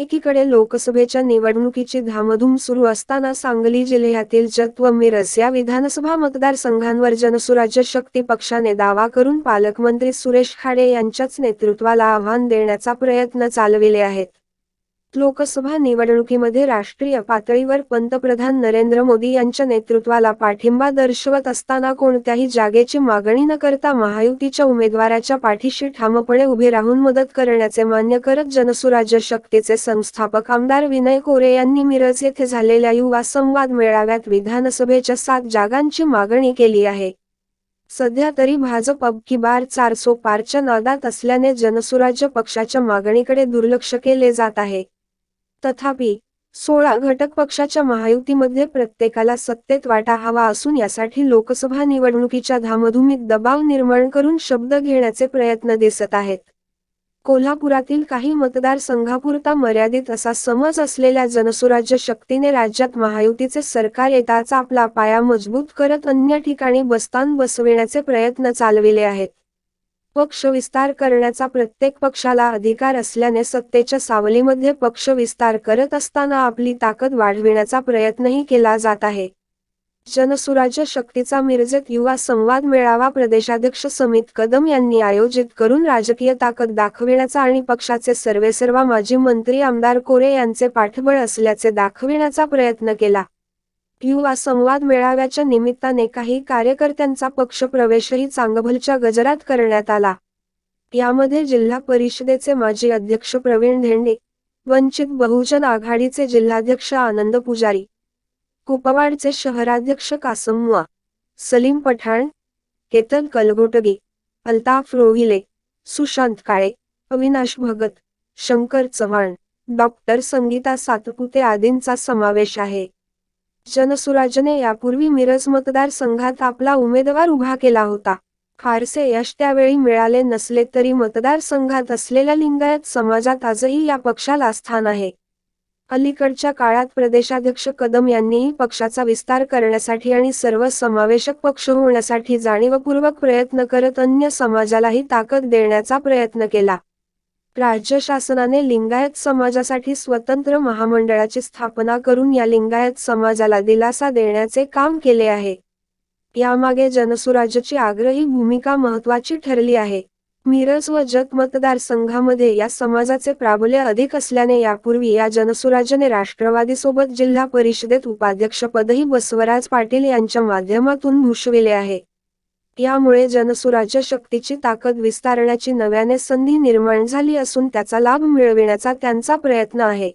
एकीकडे लोकसभेच्या निवडणुकीची धामधूम सुरू असताना सांगली जिल्ह्यातील जत व मिरज या विधानसभा मतदारसंघांवर जनसुराज्य शक्ती पक्षाने दावा करून पालकमंत्री सुरेश खाडे यांच्याच नेतृत्वाला आव्हान देण्याचा प्रयत्न चालविले आहेत. लोकसभा निवडणुकीमध्ये राष्ट्रीय पातळीवर पंतप्रधान नरेंद्र मोदी यांच्या नेतृत्वाला पाठिंबा दर्शवत असताना कोणत्याही जागेची मागणी न करता महायुतीच्या उमेदवाराच्या पाठीशी ठामपणे उभे राहून मदत करण्याचे मान्य करत जनसुराज्य शक्तीचे संस्थापक आमदार विनय कोरे यांनी मिरज येथे झालेल्या युवा संवाद मेळाव्यात विधानसभेच्या सात जागांची मागणी केली आहे. सध्या तरी भाजप अब की बार चारसो पारच्या नादात असल्याने जनसुराज्य पक्षाच्या मागणीकडे दुर्लक्ष केले जात आहे. तथापि सोळा घटक पक्षाच्या महायुतीमध्ये प्रत्येकाला सत्तेत वाटा हवा असून यासाठी लोकसभा निवडणुकीच्या धामधुमीत दबाव निर्माण करून शब्द घेण्याचे प्रयत्न दिसत आहेत. कोल्हापुरातील काही मतदारसंघापुरता मर्यादित असा समज असलेल्या जनसुराज्य शक्तीने राज्यात महायुतीचे सरकार येताचा आपला पाया मजबूत करत अन्य ठिकाणी बस्तान बसविण्याचे प्रयत्न चालविले आहेत. पक्ष विस्तार करण्याचा प्रत्येक पक्षाला अधिकार असल्याने सत्तेच्या सावलीमध्ये पक्ष विस्तार करत असताना आपली ताकद वाढविण्याचा प्रयत्नही केला जात आहे. जनसुराज्य शक्तीचा मिरजेत युवा संवाद मेळावा प्रदेशाध्यक्ष समित कदम यांनी आयोजित करून राजकीय ताकद दाखविण्याचा आणि पक्षाचे सर्वेसर्वा माजी मंत्री आमदार कोरे यांचे पाठबळ असल्याचे दाखविण्याचा प्रयत्न केला. युवा संवाद मेळाव्याच्या निमित्ताने काही कार्यकर्त्यांचा पक्ष प्रवेशही चांगभलच्या गजरात करण्यात आला. यामध्ये जिल्हा परिषदेचे माजी अध्यक्ष प्रवीण धेंडे वंचित बहुजन आघाडीचे जिल्हाध्यक्ष आनंद पुजारी कुपवाडचे शहराध्यक्ष कासमुआ सलीम पठाण केतन कलगोटगे अल्ताफ रोहिले सुशांत काळे अविनाश भगत शंकर चव्हाण डॉक्टर संगीता सातपुते आदींचा समावेश आहे. जनसुराजने यापूर्वी मिरज मतदारसंघात आपला उमेदवार उभा केला होता. फारसे यश त्यावेळी मिळाले नसले तरी मतदारसंघात असलेल्या लिंगायत समाजात आजही या पक्षाला स्थान आहे. अलीकडच्या काळात प्रदेशाध्यक्ष कदम यांनीही पक्षाचा विस्तार करण्यासाठी आणि सर्व समावेशक पक्ष होण्यासाठी जाणीवपूर्वक प्रयत्न करत अन्य समाजालाही ताकद देण्याचा प्रयत्न केला. राज्य शासनाने लिंगायत समाजासाठी स्वतंत्र महामंडळाची स्थापना करून या लिंगायत समाजाला दिलासा देण्याचे काम केले आहे. यामागे जनसुराज्याची आग्रही भूमिका महत्वाची ठरली आहे. मिरज व जत मतदारसंघामध्ये या समाजाचे प्राबल्य अधिक असल्याने यापूर्वी या जनसुराज्याने राष्ट्रवादीसोबत जिल्हा परिषदेत उपाध्यक्षपदही बसवराज पाटील यांच्या माध्यमातून भूषविले आहे. यामुळे जनसुराज्य शक्तीची ताकद विस्तारण्याची नव्याने संधी निर्माण झाली असून त्याचा लाभ मिळविण्याचा त्यांचा प्रयत्न आहे.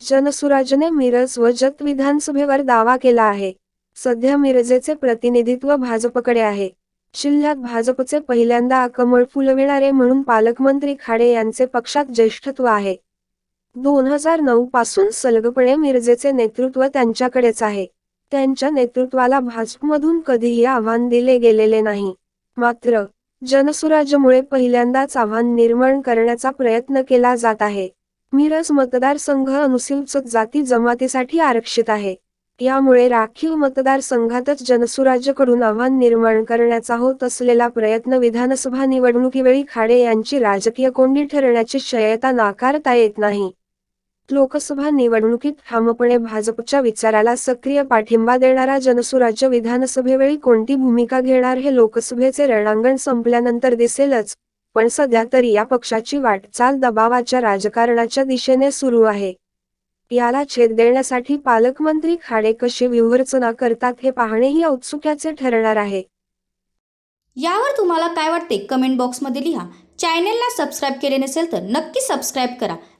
जनसुराजने मिरज व जत विधानसभेवर दावा केला आहे. सध्या मिरजेचे प्रतिनिधित्व भाजपकडे आहे. जिल्ह्यात भाजपचे पहिल्यांदा कमळ फुलविणारे म्हणून पालकमंत्री खाडे यांचे पक्षात ज्येष्ठत्व आहे. दोन हजार नऊ पासून सलगपणे मिरजेचे नेतृत्व त्यांच्याकडेच आहे. त्यांच्या नेतृत्वाला भाजपमधून कधीही आव्हान दिले गेलेले नाही. मात्र जनसुराज्यमुळे पहिल्यांदाच आव्हान निर्माण करण्याचा प्रयत्न केला जात आहे. मिरज मतदारसंघ अनुसूचित जाती जमातीसाठी आरक्षित आहे. यामुळे राखीव मतदारसंघातच जनसुराज्यकडून आव्हान निर्माण करण्याचा होत असलेला प्रयत्न विधानसभा निवडणुकीवेळी खाडे यांची राजकीय कोंडी ठरण्याची शक्यता नाकारता येत नाही. लोकसभा निवडणुकीत ठामपणे भाजपच्या विचाराला सक्रिय पाठिंबा देणारा जनसुराज्य विधानसभेवेळी कोणती भूमिका घेणार हे लोकसभेचे रणांगण संपल्यानंतर दिसेलच पण सध्या तरी या पक्षाची वाटचाल दबावाच्या राजकारणाच्या दिशेने सुरू आहे. याला छेद देण्यासाठी पालकमंत्री खाडे कशी व्यूहरचना करतात हे पाहणेही औत्सुक्याचे ठरणार आहे. यावर तुम्हाला काय वाटते? कमेंट बॉक्समध्ये लिहा. चॅनेलला सबस्क्राईब केले नसेल तर नक्की सबस्क्राईब करा.